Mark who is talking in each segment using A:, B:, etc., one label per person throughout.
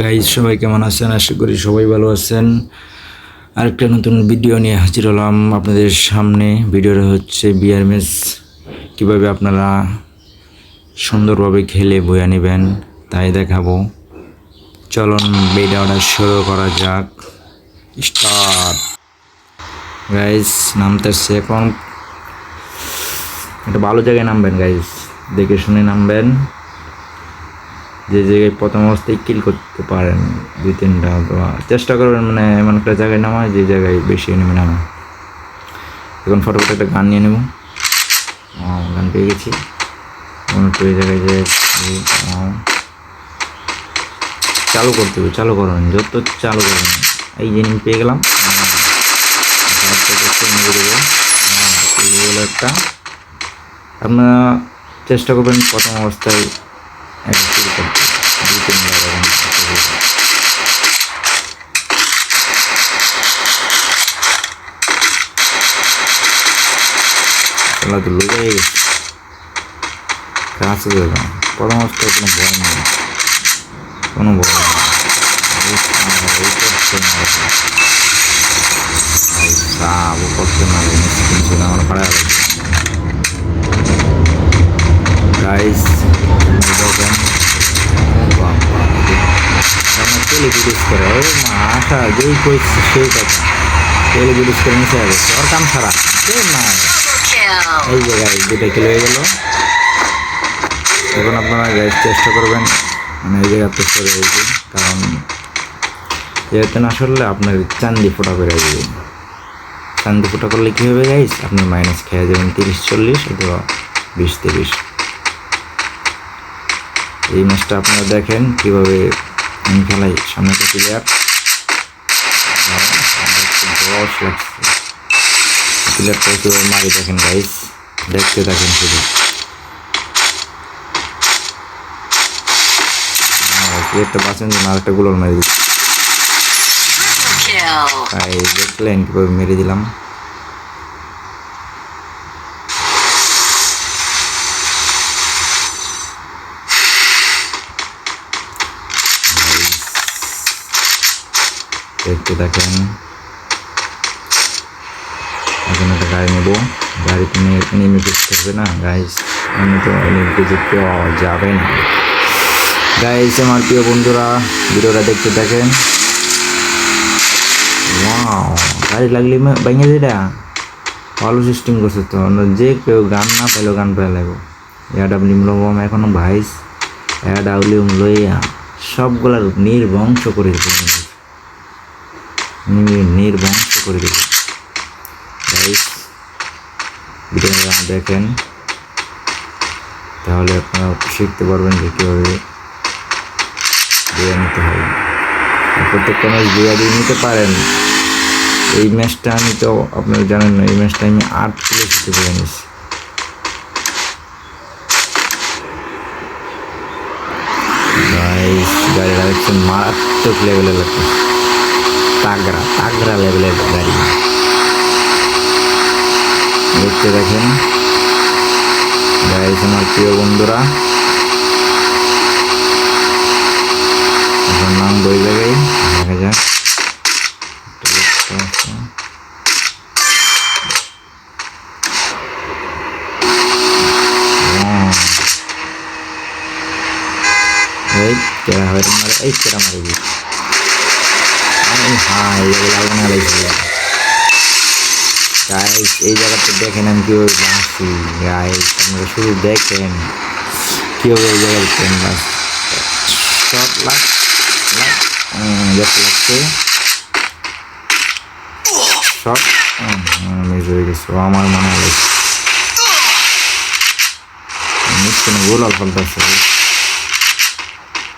A: Guys সবাই কেমন আছেন? আশা করি সবাই ভালো আছেন। আরেকটা নতুন ভিডিও নিয়ে হাজির হলাম আপনাদের সামনে। ভিডিওটা হচ্ছে বিয়ার ম্যাচ কীভাবে আপনারা সুন্দরভাবে খেলে বয়ে নেবেন, তাই দেখাবো। চলুন ভিডিওটা শুরু করা যাক। স্টার্ট গাইজ নামতেছে এখন। একটা ভালো জায়গায় নামবেন গাইজ দেখে শুনে নামবেন। যে জায়গায় প্রথম অবস্থায় কিল করতে পারেন, দুই তিনটা অথবা চেষ্টা করবেন মানে এমন একটা জায়গায় নামায় যে জায়গায় বেশি নামা এখন ফটোফট একটা গান নিয়ে নেব। গান পেয়ে গেছি। একটু এই জায়গায় যে চালু করতে হবে, চালু করবেন যত চালু করবেন এই যে পেয়ে গেলাম। একটা আপনারা চেষ্টা করবেন প্রথম অবস্থায় একটা শুরু করতে দুই তিন বার এরকম করতে হবে। খেলা তো লোক হয়ে গেছে কাছে প্রথম অবস্থায় কোনো ভয় নেই। কোনো ভয় নেই। করছে না স্কিন আমার পাড়ায় গাইস দেখেন টেলিভিডিস করে। ও যেই কইছে সেই কথা। টেলিভিডিস করে নিচে যাবে ওর কাম ছাড়া। না এই যে গাইস দুটা কিলো হয়ে গেল এখন আপনারা গাইস চেষ্টা করবেন মানে এই জায়গাতে সরে হয়েছে কারণ যেহেতু না সরলে আপনার চান্দি ফোটা করে দেবে চান্দি ফোটা করলে কী হবে গাইস আপনার মাইনাস খেয়ে যাবেন তিরিশ চল্লিশ অথবা বিশ তিরিশ এই ম্যাচটা আপনারা দেখেন কীভাবে খেলাই সামনে তো প্লেয়ার বস লাগছে প্লেয়ারটা কীভাবে মারি দেখেন গাইস দেখতে দেখেন শুধু। প্লেয়ারটা বাঁচেন যে আরেকটা গুলোর মেরে দিচ্ছি। তাই দেখলেন কীভাবে মেরে দিলাম। দেখতে দেখেন। এখন একটা গাড়ি নেব গাড়িতে নিয়ে এনিমি দেখতে হবে না। গাইস আমি তো এনিমিকে দেখতে পাওয়া যাবে না। গাইস আমার প্রিয় বন্ধুরা, ভিডিওটা দেখতে ওয়াও গাড়ি লাগলে ভেঙে যেটা ভালো সিস্টেম করছে তো। যে কেউ গান না পেলেও গান পেয়ে লাগবো। এটা নিম্নবম এখনও ভাইস। এটা উলিউম লইয়া সবগুলার নির্বংশ করে দেবে নির্বংশ করে দেবে গাইস ভিডিওটা দেখেন। তাহলে আপনারা শিখতে পারবেন যে কীভাবে বিয়ে নিতে আর প্রত্যেকটা ম্যাচ বিয়া দিয়ে নিতে পারেন। এই ম্যাচটা আমি তো আপনারা জানেন না, এই ম্যাচটা আমি আট কিলো জিতে পেয়ে নিয়েছি গাইস গাড়িটা মারাত্মক লেভেলের লাগছে তাগড়া তাগড়া লেভেলের গাড়ি। দেখতে দেখেন। গাইস আমার প্রিয় বন্ধুরা। এখন নাম বই জায়গায় দেখা যাক। একটা লোকটা আছে। হ্যাঁ। এই কেরা হয় মারে এই কেরা মারে দিই হ্যাঁ এই জায়গায় লাল বানা লাগছে গাইস এই জায়গাটা দেখেন আমি কীভাবে বাঁচি গাইস আপনারা শুধু দেখেন কীভাবে এই জায়গায় ট্রেন লাগছে। শট আমার মনে হয় কোনো গোল ফলতেছে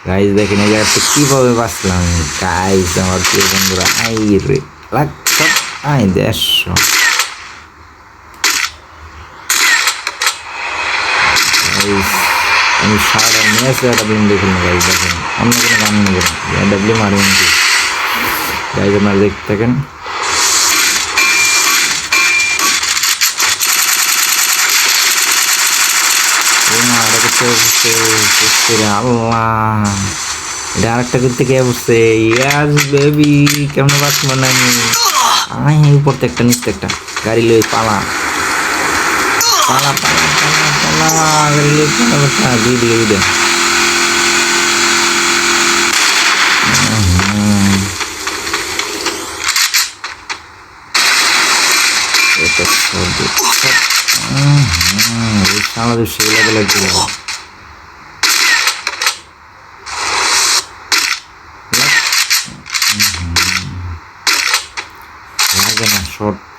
A: গাইজ দেখেন এই জায়গাটা কীভাবে বাঁচলাম। গাইজ আমার প্রিয় বন্ধুরা, আই রে লাগ শট আই দেড়শো। গাইজ আমি সারা ম্যাচ ডাব্লিউ দেখুন না গাইজ দেখেন। অন্য কোনো গান নেব না। ডাব্লিউ মারি কিন্তু গাইজ আপনারা দেখতে থাকেন। এটা আরেকটা করতে কে ইয়াস বেবি কেমন বাঁচবো না আমি একটা গাড়ি লই পালা। পালা পালা পালা গাড়ি লই পালা বাসা দুই দিকে দুই দিকে এটা সর্দি এই সামনে সেই লেভেলে দিল লাগে শর্ট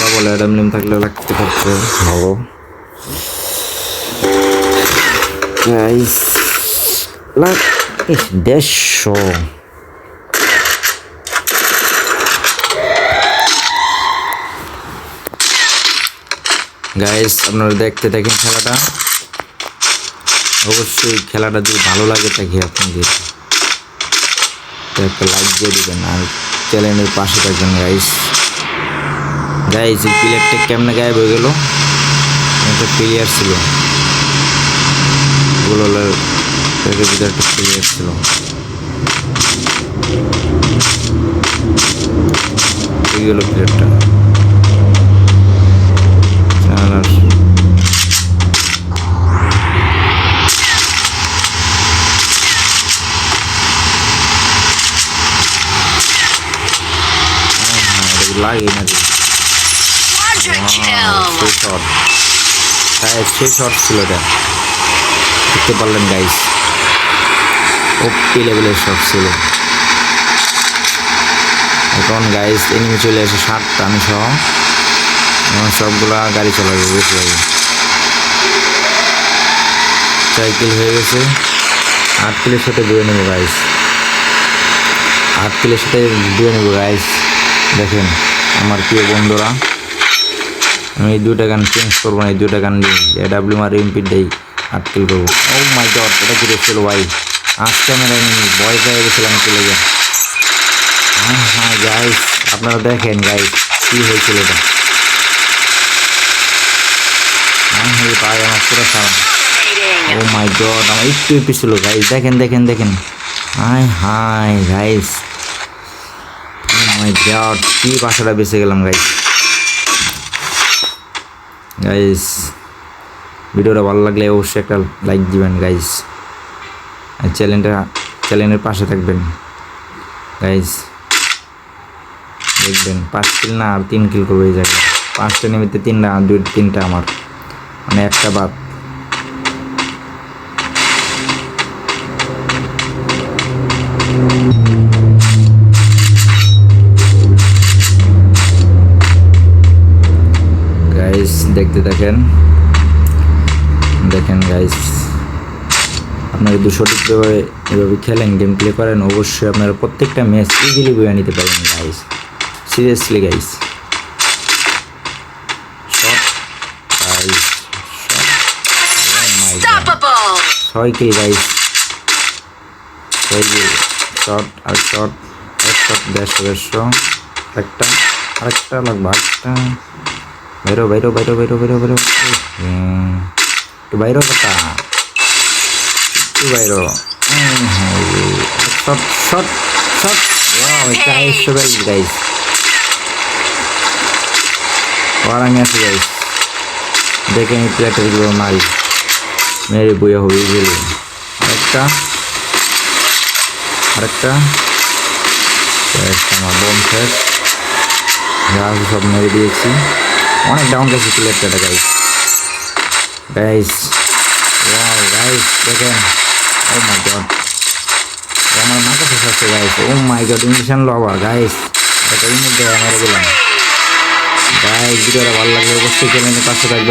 A: ডাবল অ্যাডামলিম থাকলে লাগতে পারছে ভালো। গাইস লাগ ইস দেড়শো। গাইস আপনারা দেখতে দেখেন খেলাটা। অবশ্যই খেলাটা যদি ভালো লাগে থাকে আপনাদের একটা লাইক দিয়ে দিবেন আর চ্যানেলের পাশে থাকবেন গাইস গাইস এই প্লেয়ারটা কেমনে গায়েব হয়ে গেল? একটা প্লেয়ার ছিল। গোলার ভিতরে একটা প্লেয়ার ছিল। এই গেল প্লেয়ারটা লাগে না সেই শট শট ছিল লেভেলের ছিল। এখন গাইস চলে সবগুলা গাড়ি চালাবে বেশি হবে সাইকেল হয়ে গেছে। আট কিলের সাথে বয়ে নেব গাইস আট কিলের সাথে বয়ে নেব গাইস দেখেন, আমার প্রিয় বন্ধুরা। আমি এই দুইটা গান চেঞ্জ করব না, এই দুইটা গান নিয়ে। এডাব্লিউ আর এমপি দেই আট কিল করব ও মাই গড এটা কি ছিল ভাই? আজ ক্যামেরা নিয়ে ভয় পেয়ে গেছিলাম চলে যান হ্যাঁ হ্যাঁ গাইস আপনারা দেখেন গাইস কি হয়েছিল এটা। হ্যাঁ হ্যাঁ ভাই আমার পুরো সারা। ও মাই গড আমার একটু এপি ছিল গাইস দেখেন দেখেন দেখেন। Hi hi guys oh my god কি বাসাটা বেঁচে গেলাম গাইস গাইস ভিডিওটা ভালো লাগলে অবশ্যই একটা লাইক দিবেন গাইস আর চ্যানেলটা চ্যানেলের পাশে থাকবেন গাইস দেখবেন, পাঁচ কিল না, আর তিন কিল করবে এই জায়গায়। পাঁচটা নিমিত্তে তিনটা দুই, তিনটা আমার। মানে একটা বাদ। দেখতে দেখেন। দেখেন গাইস আপনারা যদি সঠিকভাবে এভাবে খেলেন গেম প্লে করেন অবশ্যই আপনারা প্রত্যেকটা ম্যাচ ইজিলি বয়ে নিতে পারেন গাইস সিরিয়াসলি গাইস! ছয় কিল গাইস ছয় কিল শট আর শট এক শট দেড়শো দেড়শো একটা আরেকটা লাগবে আরেকটা বাইরো বাইরো বাইরো বাইরো বাইরো বাইরো হুম, একটু বাইরো কথা একটু বাইরো শট শট শট এটা একশো গাইস গাইস আর আমি আছি গাইস দেখে আমি প্লেয়ারটা দিল মারি মেরে বইয়া হবে গেলে আরেকটা আরেকটা শেষ আমার বোম শেষ যা আছে সব মেরে দিয়েছি অনেক ডাউন গেছে প্লেটটা গাইস গাইস ওয়াও গাইস দেখেন। ও মাই গড আমার মাথা শেষ আছে guys oh my god English lover guys এটা ইমেল দেওয়া আমার দিলাম গাইস ভিডিওটা ভালো লাগলে অবশ্যই চ্যানেলের পাশে থাকবে